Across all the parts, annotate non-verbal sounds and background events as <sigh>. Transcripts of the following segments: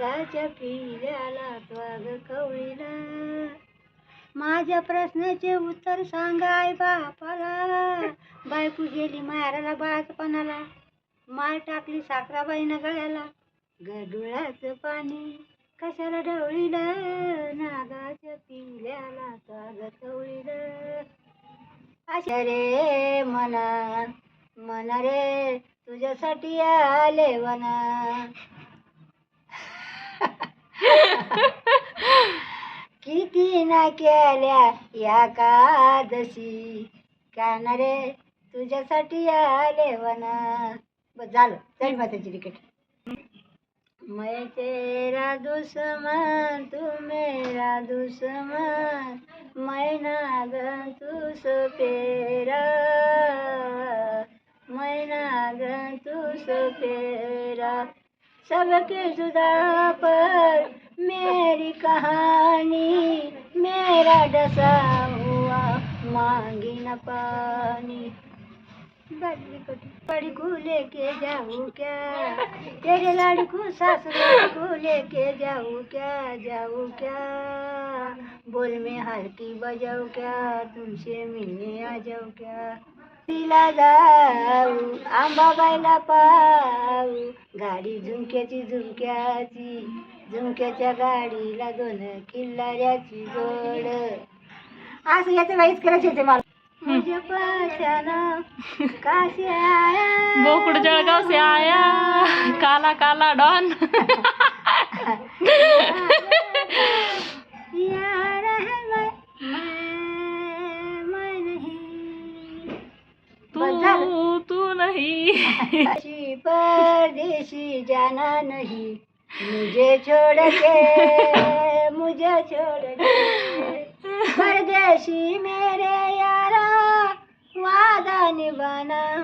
नागाच्या पिल्याला त्वाग कवळीला माझ्या प्रश्नाचे उत्तर सांगा आई बापाला. बायको गेली मारायला बाळपणाला मार टाकली साखराबाईनं गळ्याला गडुळाचं पाणी कशाला ढवळीलं? नागाच्या पिल्याला त्वाग कवळील अशा रे मना मना रे तुझ्यासाठी आले वना किती ना केल्या या कादशी रे तुझ्यासाठी आले वन. बस झालं. चल माताची तिकीट. मैं तेरा दुश्मन तू मेरा दुश्मन. मैं नागन तू सपेरा. मैं नागन तू सपेरा. सबके जुदा पर मेरी कहानी, मेरा डसा हुआ मांगी न पानी। बड़ी को लेके जाऊँ क्या? तेरे लड़को ससुर को लेके जाऊँ क्या? जाऊँ क्या? बोल में हल्की बजाऊ क्या? तुमसे मिलने आ जाऊ क्या? तिला जाऊ आंबाबाईला पाहू गाडी झुमक्याची झुमक्याची झुमक्याच्या गाडीला दोन किल्लाऱ्याची जोड. असं याचं वाईच करायचं होते मला. मुझे पहचाना काशी आया बोकुड जळगाव से आया काला काला डॉन. <laughs> <laughs> परदेशी जाना नहीं। मुझे छोड़ के, मुझे छोड़ के। परदेशी मेरे यारा, वादा निभाना।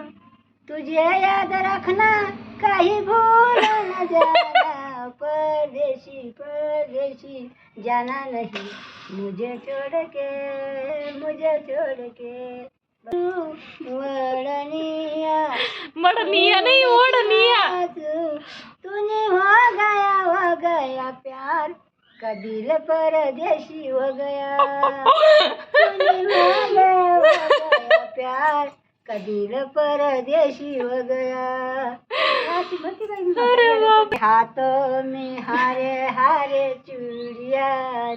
तुझे याद रखना, कहीं भूल न जाना। परदेशी परदेशी जाना नहीं। मुझे छोड़ के, मुझे छोड़ के। मडनिया नाही ओढनिया तूने हो गया हो गया प्यार. कबील परदेशी हो गया तूने हो गया हो गया प्यार. कबील परदेशी हो गया अशी भक्ती बाई मी अरे बाप. हाथ में हारे हारे चुड़िया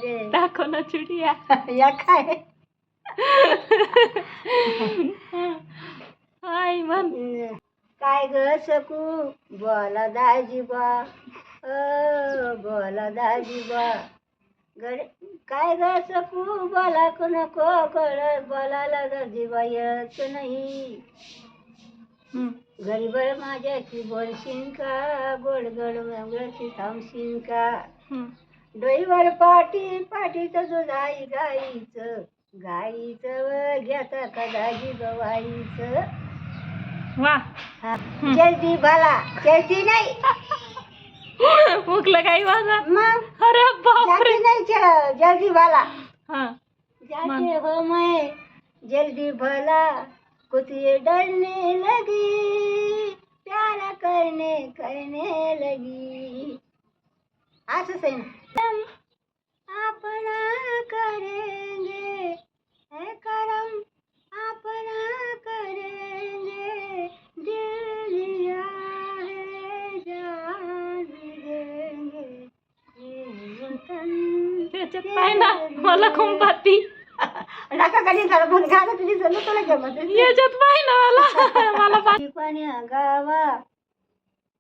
रे. दाखव ना चुडिया. या काय? हाय काय ग सकू? बोला दाजीबा. अ बोला दाजीबा. गड काय ग सकू? बोला को नको कळत बोलायला दाजीबा येत नाही. गरीबर माझ्याची बोलशीन का? गोड गोड मंगळची थांबशीन का? डोईवर पाटी पाटीचं दूध आई गाईचं. गाईचं घेता का दाजी गवाईचं. वा. हा. जल्दी भला जल्दी नाही. मुकलं काही माझा? मग? अरे बापरे. नहीं जल्दी भला हा. जाते हो मैं जल्दी भला कुछ ये डरने लगी? प्यार करने करने लगी. असंच आहे ना. त्याच्यात पाय ना मला कुंपाती नका कधी झालं पण गाणं तुझी जणू तुला याच्यात पाय ना मला. मला <laughs> गावा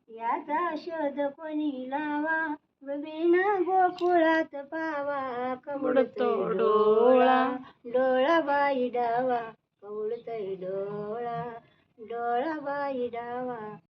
याचा शोध कोणी लावा? बिन गोकुळात पावा कवडतो डोळा डोळा. बाई डावा कवडतय डोळा डोळा बाई डावा.